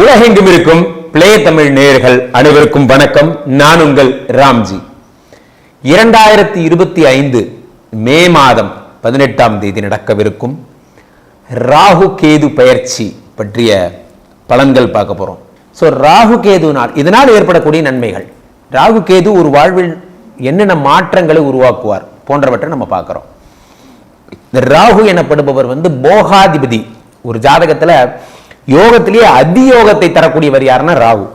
உலகெங்கும் இருக்கும் பிளே தமிழ் நேயர்கள் அனைவருக்கும் வணக்கம். நான் உங்கள் ராம்ஜி. இரண்டாயிரத்தி இருபத்தி ஐந்து மே மாதம் பதினெட்டாம் தேதி நடக்கவிருக்கும் ராகு கேது பயிற்சி பற்றிய பலன்கள் பார்க்க போறோம். ஸோ ராகு கேதுனால் இதனால் ஏற்படக்கூடிய நன்மைகள். ராகு கேது ஒரு வாழ்வில் என்னென்ன மாற்றங்களை உருவாக்குவார் போன்றவற்றை நம்ம பார்க்குறோம். ராகு எனப்படுபவர் வந்து போகாதிபதி ஒரு ஜாதகத்துல யோகத்திலேயே அதியோகத்தை தரக்கூடியவர் யாருன்னா ராகு.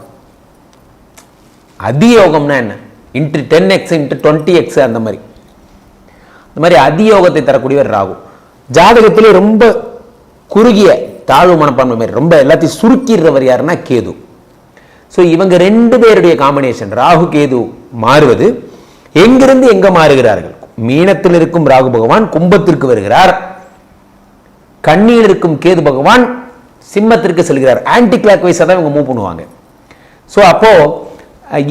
அதியோகம்னா என்ன? Into ten X into twenty X அந்த மாதிரி. அந்த மாதிரி அதியோகத்தை தரக்கூடியவர் ராகு. ஜாதகத்திலே ரொம்ப குறுகிய தாழ்வு மனப்பான்மை மாதிரி ரொம்ப எல்லாத்தையும் சுருக்கிடுறவர் யாருன்னா கேது. ஸோ இவங்க ரெண்டு பேருடைய காம்பினேஷன் ராகு கேது மாறுவது எங்கிருந்து எங்க மாறுகிறார்கள்? மீனத்தில் இருக்கும் ராகு பகவான் கும்பத்திற்கு வருகிறார். கண்ணியில் இருக்கும் கேது பகவான் சிம்மத்திற்கு செல்கிறார். ஆன்டி கிளாக் வைஸாக தான் இவங்க மூவ் பண்ணுவாங்க. ஸோ அப்போ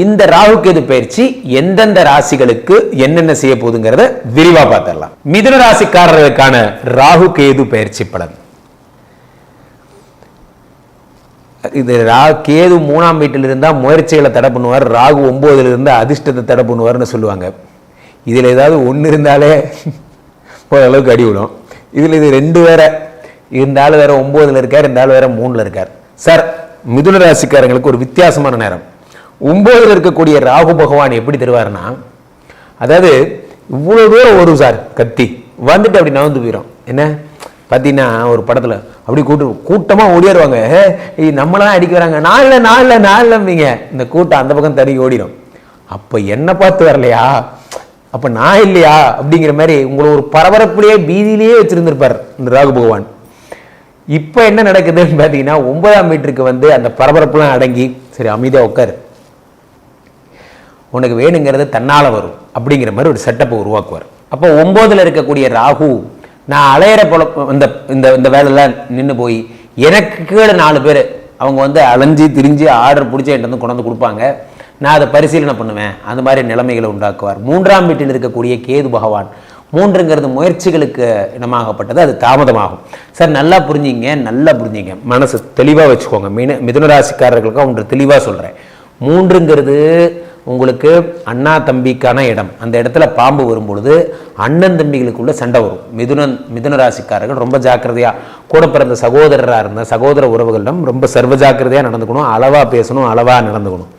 இந்த ராகு கேது பயிற்சி எந்தெந்த ராசிகளுக்கு என்னென்ன செய்ய போகுதுங்கிறத விரிவா பார்த்துடலாம். மிதுன ராசிக்காரர்களுக்கான ராகு கேது பயிற்சி பலன். இது ரா கேது மூணாம் வீட்டில் இருந்தால் முயற்சிகளை தடை பண்ணுவார். ராகு ஒம்போதுல இருந்து அதிர்ஷ்டத்தை தடை பண்ணுவார்னு சொல்லுவாங்க. இதில் ஏதாவது ஒன்று இருந்தாலே ஓரளவுக்கு அடி விடும் இதில் இது ரெண்டு வேற இருந்தாலும் வேற ஒம்போதுல இருக்கார் இருந்தாலும் வேற மூணுல இருக்கார். சார் மிதுன ராசிக்காரங்களுக்கு ஒரு வித்தியாசமான நேரம். ஒம்போதுல இருக்கக்கூடிய ராகு பகவான் எப்படி தருவார்னா அதாவது இவ்வளோ தூரம் வரும் சார் கத்தி. வந்துட்டு அப்படி நகர்ந்து போயிடும் என்ன? பார்த்தீங்கன்னா ஒரு படத்தில் அப்படி கூட்டு கூட்டமாக ஓடிடுவாங்க நம்மளாம் அடிக்க வராங்க. நான் இல்லை நான் இல்லை நான் இந்த கூட்டம் அந்த பக்கம் தடி ஓடிடும் அப்போ என்ன பார்த்து வரலையா? அப்போ நான் இல்லையா? அப்படிங்கிற மாதிரி உங்களை ஒரு பரபரப்புலேயே பீதியிலேயே வச்சுருந்துருப்பார் இந்த ராகு பகவான். இப்போ என்ன நடக்குதுன்னு பார்த்தீங்கன்னா ஒன்பதாம் மீட்டருக்கு வந்து அந்த பரபரப்புலாம் அடங்கி சரி அமைதியாக உட்காரு. உனக்கு வேணுங்கிறது தன்னால் வரும் அப்படிங்கிற மாதிரி ஒரு செட்டப்பை உருவாக்குவார். அப்போ ஒம்போதில் இருக்கக்கூடிய ராகு நான் அலையிற போல இந்த இந்த இந்த வேலையெல்லாம் நின்று போய் எனக்கு கீழே நாலு பேர் அவங்க வந்து அலைஞ்சு திரிஞ்சு ஆர்டர் பிடிச்சி என்கிட்ட வந்து கொண்டு வந்து கொடுப்பாங்க. நான் அதை பரிசீலனை பண்ணுவேன் அந்த மாதிரி நிலைமைகளை உண்டாக்குவார். மூன்றாம் வீட்டில் இருக்கக்கூடிய கேது பகவான் மூன்றுங்கிறது முயற்சிகளுக்கு இனமாகப்பட்டது அது தாமதமாகும். சார் நல்லா புரிஞ்சிங்க நல்லா புரிஞ்சிங்க. மனசு தெளிவாக வச்சுக்கோங்க. மின மிதுனராசிக்காரர்களுக்கு ஒன்று தெளிவாக சொல்கிறேன் மூன்றுங்கிறது உங்களுக்கு அண்ணா தம்பிக்கான இடம். அந்த இடத்துல பாம்பு வரும்பொழுது அண்ணன் தம்பிகளுக்குள்ள சண்டை வரும். மிதுனன் மிதுன ராசிக்காரர்கள் ரொம்ப ஜாக்கிரதையாக கூட பிறந்த சகோதரராக இருந்த சகோதர உறவுகளிடம் ரொம்ப சர்வ ஜாக்கிரதையாக நடந்துக்கணும் அளவாக பேசணும் அளவாக நடந்துக்கணும்.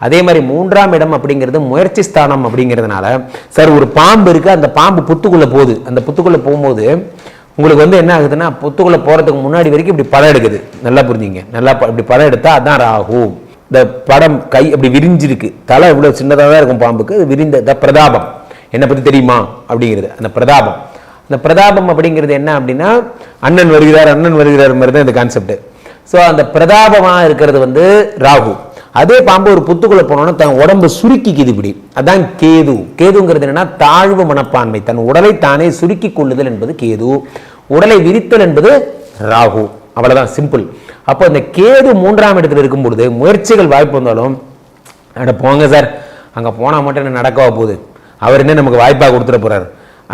அதே மாதிரி மூன்றாம் இடம் அப்படிங்கிறது முயற்சி ஸ்தானம் அப்படிங்கிறதுனால சார் ஒரு பாம்பு இருக்குது அந்த பாம்பு புத்துக்குள்ளே போகுது. அந்த புத்துக்குள்ளே போகும்போது உங்களுக்கு வந்து என்ன ஆகுதுன்னா புத்துக்குள்ளே போகிறதுக்கு முன்னாடி வரைக்கும் இப்படி படம் எடுக்குது. நல்லா புரிஞ்சுங்க. நல்லா ப- இப்படி படம் எடுத்தால் அதான் ராகு. இந்த படம் கை அப்படி விரிஞ்சிருக்கு. தலை இவ்வளோ சின்னதாக தான் இருக்கும் பாம்புக்கு. அது விரிந்த த பிரதாபம். என்னை பற்றி தெரியுமா? அப்படிங்கிறது. அந்த பிரதாபம். அந்த பிரதாபம் அப்படிங்கிறது என்ன அப்படின்னா அண்ணன் வருகிறார் அண்ணன் வருகிறார் மாதிரி தான் இந்த கான்செப்ட் ஸோ அந்த பிரதாபமாக இருக்கிறது வந்து ராகு. அதே பாம்பு ஒரு புத்துக்குள்ள போனோன்னா தன் உடம்பு சுருக்கிக்குது இப்படி. அதான் கேது. கேதுங்கிறது என்னன்னா தாழ்வு மனப்பான்மை. தன் உடலை தானே சுருக்கி கொள்ளுதல் என்பது கேது. உடலை விரித்தல் என்பது ராகு. அவ்வளவுதான் சிம்பிள் அப்போ இந்த கேது மூன்றாம் இடத்துல இருக்கும் பொழுது முயற்சிகள் வாய்ப்பு வந்தாலும் அட போங்க சார் அங்கே போனால் மட்டும் என்ன நடக்கவா போகுது? அவர் என்ன நமக்கு வாய்ப்பாக கொடுத்துட போறாரு?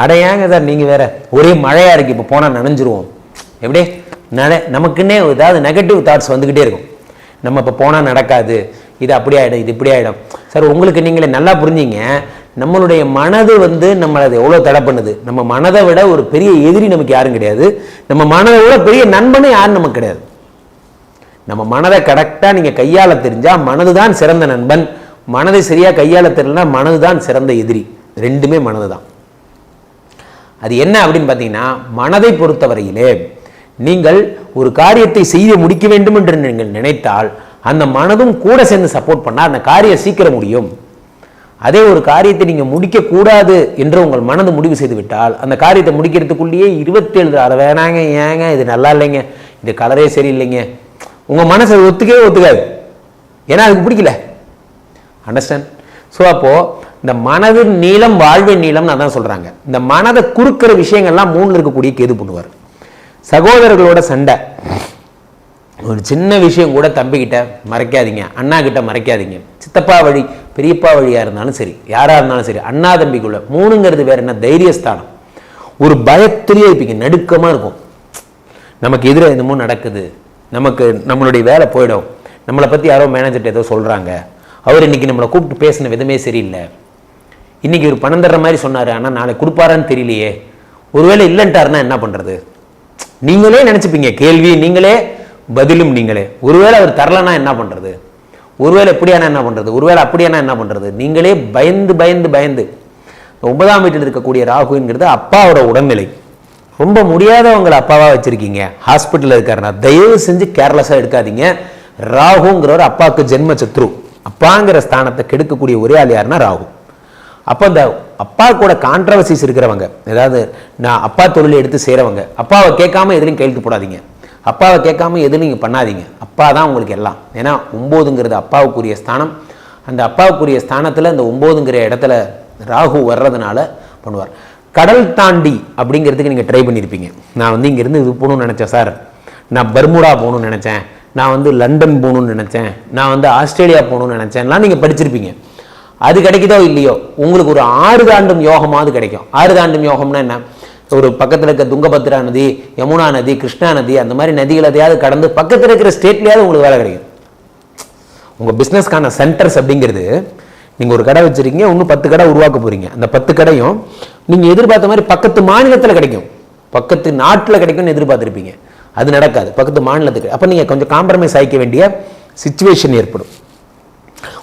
அட ஏங்க சார் நீங்கள் வேற ஒரே மழையாக இருக்கு இப்போ போனால் நனைஞ்சிருவோம். எப்படி? நட நமக்குன்னே ஏதாவது நெகட்டிவ் தாட்ஸ் வந்துக்கிட்டே இருக்கும். நம்ம இப்போ போனால் நடக்காது. இது அப்படி ஆகிடும் இது இப்படி ஆகிடும் சார் உங்களுக்கு நீங்களே நல்லா புரிஞ்சிங்க. நம்மளுடைய மனது வந்து நம்மளை அது எவ்வளோ தடை பண்ணுது? நம்ம மனதை விட ஒரு பெரிய எதிரி நமக்கு யாரும் கிடையாது. நம்ம மனதை விட பெரிய நண்பனும் யாரும் நமக்கு கிடையாது. நம்ம மனதை கரெக்டாக நீங்கள் கையாள தெரிஞ்சால் மனது தான் சிறந்த நண்பன். மனதை சரியா கையாள தெரியலனா மனது தான் சிறந்த எதிரி. ரெண்டுமே மனது தான் அது என்ன அப்படின்னு பார்த்தீங்கன்னா மனதை பொறுத்தவரையிலே நீங்கள் ஒரு காரியத்தை செய்து முடிக்க வேண்டும் என்று நீங்கள் நினைத்தால் அந்த மனதும் கூட சேர்ந்து சப்போர்ட் பண்ணால் அந்த காரியம் சீக்கிரம் முடியும். அதே ஒரு காரியத்தை நீங்கள் முடிக்கக்கூடாது என்று உங்கள் மனது முடிவு செய்து விட்டால் அந்த காரியத்தை முடிக்கிறதுக்குள்ளேயே இருபத்தேழு அதை வேணாங்க ஏங்க இது நல்லா இல்லைங்க இந்த கலரே சரியில்லைங்க. உங்கள் மனசை ஒத்துக்கவே ஒத்துக்காது. ஏன்னா அதுக்கு பிடிக்கல. அண்டர்ஸ்டாண்ட் ஸோ அப்போது இந்த மனது நீளம் வாழ்வின் நீளம்னு அதான் சொல்கிறாங்க இந்த மனதை குறுக்கிற விஷயங்கள்லாம் மூணில் இருக்கக்கூடிய கேது பண்ணுவார். சகோதரர்களோட சண்டை. ஒரு சின்ன விஷயம் கூட தம்பிக்கிட்ட மறைக்காதீங்க அண்ணா கிட்ட மறைக்காதீங்க. சித்தப்பா வழி பெரியப்பா வழியாக இருந்தாலும் சரி யாராக இருந்தாலும் சரி அண்ணா தம்பிக்குள்ள மூணுங்கிறது வேற என்ன தைரியஸ்தானம். ஒரு பயத்திலேயே இருப்பீங்க நடுக்கமாக இருக்கும். நமக்கு எதிராக என்னமோ நடக்குது. நமக்கு நம்மளுடைய வேலை போயிடும். நம்மளை பற்றி யாரோ மேனேஜர்கிட்ட ஏதோ சொல்கிறாங்க அவர் இன்னைக்கு நம்மளை கூப்பிட்டு பேசின விதமே சரியில்லை. இன்னைக்கு ஒரு பணம் தர்ற மாதிரி சொன்னார் ஆனால் நாளைக்கு கொடுப்பாரான்னு தெரியலையே. ஒருவேளை இல்லைன்ட்டாருன்னா என்ன பண்ணுறது நீங்களே நினச்சிப்பீங்க கேள்வி நீங்களே பதிலும் நீங்களே. ஒருவேளை அவர் தரலன்னா என்ன பண்ணுறது ஒருவேளை இப்படியானா என்ன பண்ணுறது ஒருவேளை அப்படியானா என்ன பண்ணுறது நீங்களே பயந்து பயந்து பயந்து. ஒன்பதாம் வீட்டில் இருக்கக்கூடிய ராகுங்கிறது அப்பாவோட உடல்நிலை. ரொம்ப முடியாதவங்களை அப்பாவாக வச்சுருக்கீங்க. ஹாஸ்பிட்டலில் இருக்காருன்னா தயவு செஞ்சு கேர்லெஸ்ஸாக எடுக்காதீங்க. ராகுங்கிறவர் அப்பாவுக்கு ஜென்ம சத்ரு. அப்பாங்கிற ஸ்தானத்தை கெடுக்கக்கூடிய ஒரே ஆள் யாருன்னா ராகு. அப்போ இந்த அப்பா கூட கான்ட்ரவர்சிஸ் இருக்கிறவங்க. ஏதாவது நான் அப்பா தொழில் எடுத்து செய்கிறவங்க அப்பாவை கேட்காம எதுலையும் கையெழுத்து போடாதீங்க. அப்பாவை கேட்காம எதுவும் நீங்கள் பண்ணாதீங்க. அப்பா தான் உங்களுக்கு எல்லாம். ஏன்னா ஒம்போதுங்கிறது அப்பாவுக்குரிய ஸ்தானம். அந்த அப்பாவுக்குரிய ஸ்தானத்தில் அந்த ஒம்போதுங்கிற இடத்துல ராகு வர்றதுனால பண்ணுவார். கடல் தாண்டி அப்படிங்கிறதுக்கு நீங்கள் ட்ரை பண்ணியிருப்பீங்க நான் வந்து இங்கேருந்து இது போகணும்னு நினச்சேன் சார் நான் பர்முடா போகணும்னு நினச்சேன். நான் வந்து லண்டன் போகணும்னு நினச்சேன். நான் வந்து ஆஸ்திரேலியா போகணும்னு நினச்சேன்லாம் நீங்கள் படிச்சிருப்பீங்க. அது கிடைக்குதோ இல்லையோ? உங்களுக்கு ஒரு ஆறு தாண்டும் யோகமாவது கிடைக்கும். ஆறு தாண்டும் யோகம்னா என்ன? ஒரு பக்கத்தில் இருக்க துங்கபத்ரா நதி யமுனா நதி கிருஷ்ணா நதி அந்த மாதிரி நதிகள் எதையாவது கடந்து பக்கத்தில் இருக்கிற ஸ்டேட்லேயாவது உங்களுக்கு வேலை கிடைக்கும். உங்கள் பிஸ்னஸ்க்கான சென்டர்ஸ் அப்படிங்கிறது நீங்கள் ஒரு கடை வச்சிருக்கீங்க இன்னும் பத்து கடை உருவாக்க போறீங்க. அந்த பத்து கடையும் நீங்கள் எதிர்பார்த்த மாதிரி பக்கத்து மாநிலத்தில் கிடைக்கும். பக்கத்து நாட்டில் கிடைக்கும்னு எதிர்பார்த்துருப்பீங்க. அது நடக்காது. பக்கத்து மாநிலத்துக்கு. அப்போ நீங்கள் கொஞ்சம் காம்ப்ரமைஸ் ஆகிக்க வேண்டிய சுச்சுவேஷன் ஏற்படும்.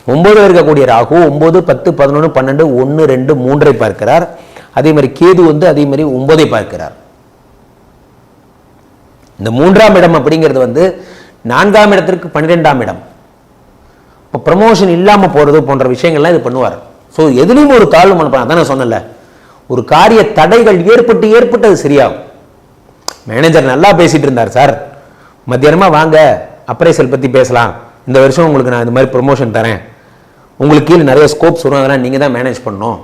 ஒம்பது இருக்கக்கூடிய ராகு ஒம்பது பத்து பதினொன்று பன்னெண்டு ஒன்று ரெண்டு மூன்றை பார்க்கிறார். அதே மாதிரி கேது வந்து அதே மாதிரி ஒன்பதை பார்க்கிறார். இந்த மூன்றாம் இடம் அப்படிங்கிறது வந்து நான்காம் இடத்திற்கு பன்னிரெண்டாம் இடம். இப்போ ப்ரமோஷன் இல்லாமல் போகிறது போன்ற விஷயங்கள்லாம் இது பண்ணுவார். ஸோ எதுலேயும் ஒரு தாழ்வு மனப்பான் அதான் நான் சொன்னல ஒரு காரிய தடைகள் ஏற்பட்டு ஏற்பட்டு அது சரியாகும். மேனேஜர் நல்லா பேசிட்டு இருந்தார் சார் மத்தியானமா வாங்க அப்ரைசல் பற்றி பேசலாம். இந்த வருஷம் உங்களுக்கு நான் இந்த மாதிரி ப்ரொமோஷன் தரேன். உங்களுக்கு கீழே நிறைய ஸ்கோப்ஸ் வரும் அதெல்லாம் நீங்கள் தான் மேனேஜ் பண்ணணும்.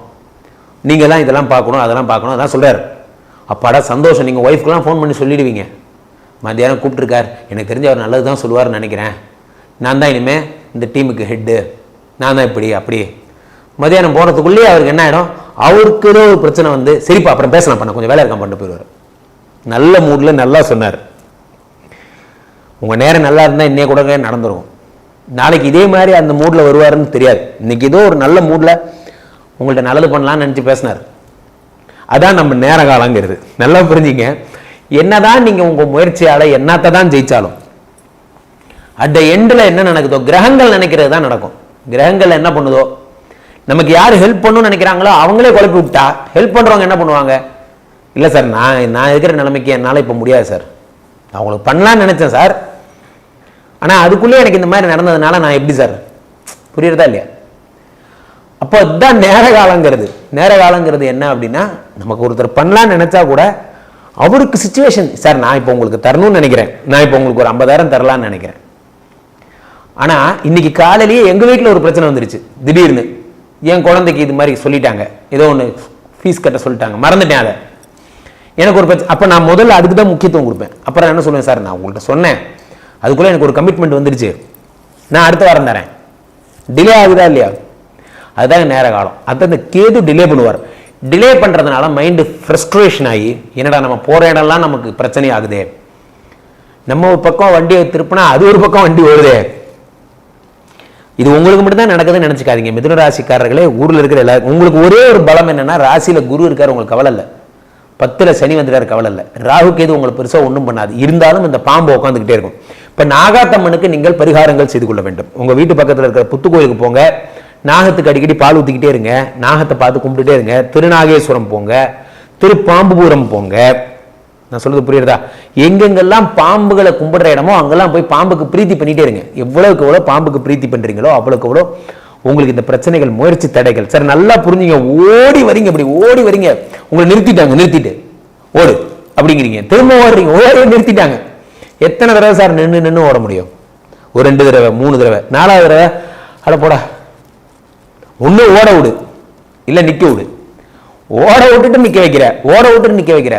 நீங்கள் தான் இதெல்லாம் பார்க்கணும் அதெல்லாம் பார்க்கணும் அதான் சொல்கிறார் அப்பாடா சந்தோஷம். நீங்கள் ஒய்ஃப்க்கெலாம் ஃபோன் பண்ணி சொல்லிடுவீங்க. மத்தியானம் கூப்பிட்ருக்கார் எனக்கு தெரிஞ்சு அவர் நல்லது தான் சொல்லுவார்னு நினைக்கிறேன். நான் தான் இனிமேல் இந்த டீமுக்கு ஹெட்டு நான் தான் இப்படி அப்படி. மதியானம் போகிறதுக்குள்ளேயே அவருக்கு என்ன ஆகிடும் அவருக்கு ஏதோ ஒரு பிரச்சனை வந்து சரிப்பா அப்புறம் பேசலாம் பண்ண கொஞ்சம் வேலை இருக்கான் பண்ணிட்டு போயிடுவார். நல்ல மூடில் நல்லா சொன்னார். உங்கள் நேரம் நல்லா இருந்தால் இன்னே கூட நடந்துரும். நாளைக்கு இதே மாதிரி அந்த மூடில் வருவாருன்னு தெரியாது. இன்னைக்கு ஏதோ ஒரு நல்ல மூடில் உங்கள்ட்ட நல்லது பண்ணலான்னு நினச்சி பேசினார். அதான் நம்ம நேர காலங்கிறது. நல்லா புரிஞ்சுங்க. என்னதான் நீங்கள் உங்கள் முயற்சியால் என்னத்தை தான் ஜெயித்தாலும் அட் த எண்டில் என்ன நடக்குதோ கிரகங்கள் நினைக்கிறது தான் நடக்கும். கிரகங்கள் என்ன பண்ணுதோ நமக்கு யார் ஹெல்ப் பண்ணணும்னு நினைக்கிறாங்களோ அவங்களே குழப்பி விட்டா ஹெல்ப் பண்ணுறவங்க என்ன பண்ணுவாங்க? இல்லை சார் நான் நான் இருக்கிற நிலைமைக்கு என்னால் இப்போ முடியாது சார். நான் உங்களுக்கு பண்ணலான்னு நினச்சேன் சார். ஆனால் அதுக்குள்ளே எனக்கு இந்த மாதிரி நடந்ததுனால நான் எப்படி சார்? புரியுறதா இல்லையா? அப்போ இதுதான் நேர காலங்கிறது. நேர காலங்கிறது என்ன அப்படின்னா நமக்கு ஒருத்தர் பண்ணலான்னு நினச்சா கூட அவருக்கு சுச்சுவேஷன் சார் நான் இப்போ உங்களுக்கு தரணும்னு நினைக்கிறேன். நான் இப்போ உங்களுக்கு ஒரு ஐம்பதாயிரம் தரலான்னு நினைக்கிறேன். ஆனால் இன்னைக்கு காலையிலேயே எங்கள் வீட்டில் ஒரு பிரச்சனை வந்துருச்சு. திடீர்னு. என் குழந்தைக்கு இது மாதிரி சொல்லிட்டாங்க. ஏதோ ஒன்று ஃபீஸ் கட்ட சொல்லிட்டாங்க. மறந்துட்டேன் அதை. எனக்கு ஒரு பிரச்சனை அப்போ நான் முதல்ல அதுக்கு தான் முக்கியத்துவம் கொடுப்பேன். அப்புறம் என்ன சொல்லுவேன் சார்? நான் உங்கள்கிட்ட சொன்னேன். அதுக்குள்ளே எனக்கு ஒரு கமிட்மெண்ட் வந்துடுச்சு நான் அடுத்த வாரம் தரேன். டிலே ஆகுதா இல்லையா? அதுதான் நேர காலம். அதான் இந்த கேது டிலே பண்ணுவார். டிலே பண்ணுறதுனால மைண்டு ஃப்ரஸ்ட்ரேஷன் ஆகி என்னடா நம்ம போகிற இடம்லாம் நமக்கு பிரச்சனை ஆகுதே. நம்ம ஒரு பக்கம் வண்டியை திருப்பினா அது ஒரு பக்கம் வண்டி ஓடுதே. இது உங்களுக்கு மட்டும் தான் நடக்குதுன்னு நினச்சிக்காதீங்க. மிதுன ராசிக்காரர்களே ஊரில் இருக்கிற எல்லாரும் உங்களுக்கு ஒரே ஒரு பலம் என்னன்னா ராசியில் குரு இருக்கார் உங்களுக்கு கவலை இல்லை. பத்தில் சனி வந்துட்டார் கவலை இல்லை. ராகு கேது உங்களுக்கு பெருசாக ஒன்றும் பண்ணாது. இருந்தாலும் இந்த பாம்பு உட்காந்துக்கிட்டே இருக்கும். இப்போ நாகாத்தம்மனுக்கு நீங்கள் பரிகாரங்கள் செய்து கொள்ள வேண்டும். உங்கள் வீட்டு பக்கத்தில் இருக்கிற புத்துக்கோயிலுக்கு போங்க. நாகத்துக்கு அடிக்கடி பால் ஊற்றிக்கிட்டே இருங்க. நாகத்தை பார்த்து கும்பிட்டுட்டே இருங்க. திருநாகேஸ்வரம் போங்க. திருப்பாம்புபுரம் போங்க. நான் சொல்றது புரியுறதா? எங்கெங்கெல்லாம் பாம்புகளை கும்பிடுற இடமோ அங்கெல்லாம் போய் பாம்புக்கு பிரீத்தி பண்ணிட்டே இருங்க. எவ்வளவுக்கு எவ்வளோ பாம்புக்கு பிரீத்தி பண்றீங்களோ அவ்வளவுக்கு எவ்வளோ உங்களுக்கு இந்த பிரச்சனைகள் முயற்சி தடைகள். சார் நல்லா புரிஞ்சுங்க. ஓடி வரீங்க அப்படி ஓடி வரீங்க. உங்களை நிறுத்திட்டாங்க நிறுத்திட்டு. ஓடு. அப்படிங்கிறீங்க. திரும்ப ஓடுறீங்க. ஓடி நிறுத்திட்டாங்க. எத்தனை தடவை சார் நின்று நின்று ஓட முடியும்? ஒரு ரெண்டு தடவை மூணு தடவை நாலாவது தடவை அட போடா. ஒன்று ஓட விடு. இல்லை நிற்க விடு. ஓட விட்டுட்டு நிற்க வைக்கிற. ஓட விட்டுட்டு நிற்க வைக்கிற.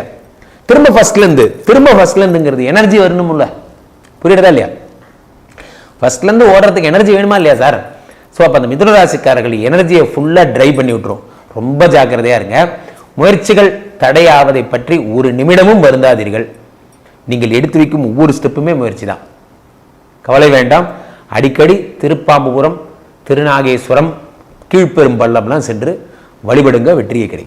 திரும்ப ஃபர்ஸ்ட்லருந்து திரும்ப ஃபர்ஸ்ட்ல எனர்ஜி எனர்ஜி வரணும்ல புரியுறதா இல்லையா? ஃபர்ஸ்ட்லேருந்து ஓடுறதுக்கு எனர்ஜி வேணுமா இல்லையா சார்? ஸோ அப்போ அந்த மிதுனராசிக்காரர்கள் எனர்ஜியை ஃபுல்லாக ட்ரை பண்ணி விட்டுரும். ரொம்ப ஜாக்கிரதையா இருங்க. முயற்சிகள் தடையாவதை பற்றி ஒரு நிமிடமும் வருந்தாதீர்கள். நீங்கள் எடுத்து வைக்கும் ஒவ்வொரு ஸ்டெப்புமே முயற்சி தான் கவலை வேண்டாம். அடிக்கடி திருப்பாம்புபுரம் திருநாகேஸ்வரம் கீழ்ப்பெரும்பள்ளம்லாம் சென்று வழிபடுங்க வெற்றியை கிடைக்கும்.